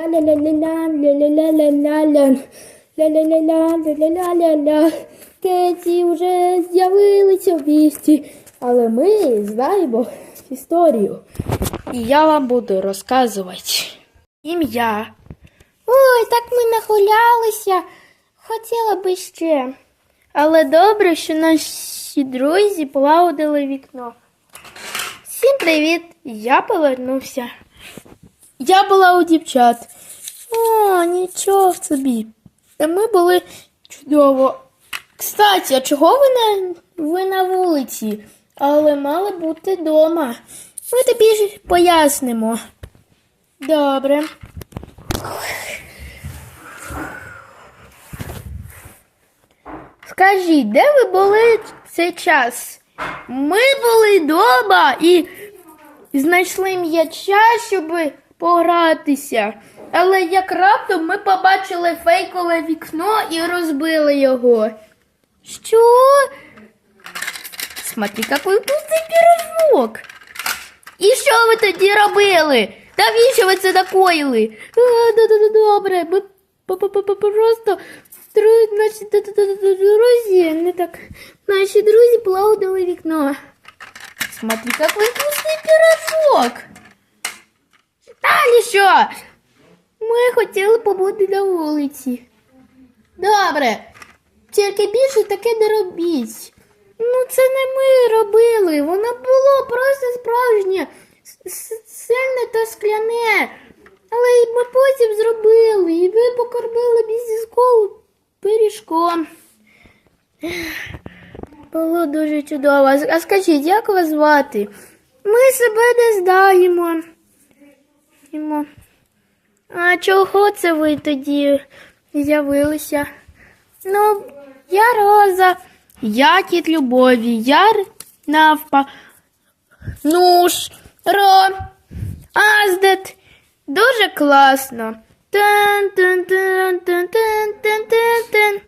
Ля-ля-ля-ля, ля-ля-ля-ля-ля. Кеті вже з'явилися в місті, але ми знаємо історію. І я вам буду розказувати ім'я. Ой, так ми нагулялися. Хотіла би ще. Але добре, що наші друзі полагодили вікно. Всім привіт! Я повернувся. Я була у дівчат. О, нічого собі. Та ми були чудово. Кстати, а чого ви на, ви на вулиці? Але мали бути вдома. Ми тобі ж пояснимо. Добре. Скажіть, де ви були цей час? Ми були вдома і знайшли м'яча, щоб погратися. Але як раптом ми побачили фейкове вікно і розбили його. Що? Смотри, який вкусний пірожок. І що ви тоді робили? Навіщо ви це накоїли? Добре, ми просто наші друзі, не так. Наші друзі полагодили вікно. Смотри, какой вкусный пирожок. Далі що? Ми хотіли побути на вулиці. Добре. Тільки більше таке не робіть. Ну, це не ми робили. Воно було просто справжнє, сильне та скляне. Але й ми потім зробили, і ви покормили бізнес-колу пиріжком. Було дуже чудово. А скажіть, як вас звати? Ми себе не знаємо. А чого це ви тоді з'явилися? Ну, я Роза, я кіт Любові, я навпа. Навпа, Нуш, Ро, Аздет. Дуже класно. Тан-тан-тан-тан-тан-тан-тан.